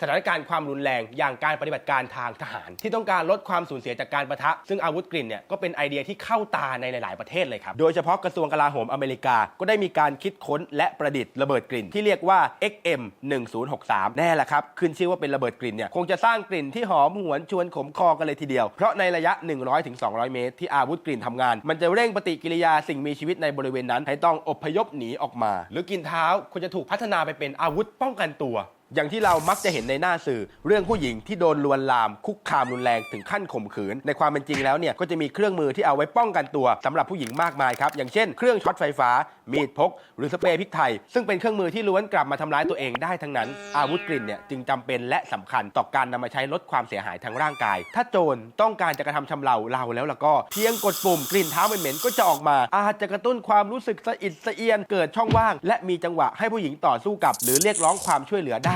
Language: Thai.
สถานการณ์ความรุนแรงอย่างการปฏิบัติการทางทหาร ที่ต้องการลดความสูญเสียจากการประทะ ซึ่งอาวุธกลิ่นเนี่ยก็เป็นไอเดียที่เข้าตาในหลาย ๆ ประเทศเลยครับ โดยเฉพาะกระทรวงกลาโหมอเมริกา ก็ได้มีการคิดค้นและประดิษฐ์ระเบิดกลิ่นที่เรียกว่า XM 1063แน่แหละครับ ขึ้นชื่อว่าเป็นระเบิดกลิ่นเนี่ยคงจะสร้างกลิ่นที่หอมหวนชวนขมคอกันเลยทีเดียว เพราะในระยะ 100-200 เมตร ที่อาวุธกลิ่นทำงาน มันจะเร่งปฏิกิริยาสิ่งมีชีวิตในบริเวณนั้น ให้ต้องอพยพหนีออกมา หรือกลิ่นเท้าควรจะถูกพัฒนาไปเป็นอาวุธป้องกันตัว อย่างที่เรามักจะเห็นในหน้าสื่อ เรื่องผู้หญิงที่โดนลวนลาม คุกคามรุนแรงถึงขั้นข่มขืน ในความเป็นจริงแล้วเนี่ยก็จะมีเครื่องมือที่เอาไว้ป้องกันตัวสำหรับผู้หญิงมากมายครับ อย่างเช่นเครื่องช็อตไฟฟ้า มีดพก หรือสเปรย์พริกไทย ซึ่งเป็นเครื่องมือที่ล้วนกลับมาทำร้ายตัวเองได้ทั้งนั้น อาวุธกลิ่นเนี่ยจึงจำเป็นและสำคัญต่อการนำมาใช้ลดความเสียหายทางร่างกาย ถ้าโจรต้องการจะกระทำชำเราเราแล้วล่ะก็เพียงกดปุ่มกลิ่นเท้าเหม็นๆก็จะออกมา อาจจะกระตุ้นความรู้สึกสะอิดสะเอียนเกิดช่องว่าง และมีจังหวะให้ผู้หญิงต่อสู้กับ หรือเรียกร้องความช่วยเหลือได้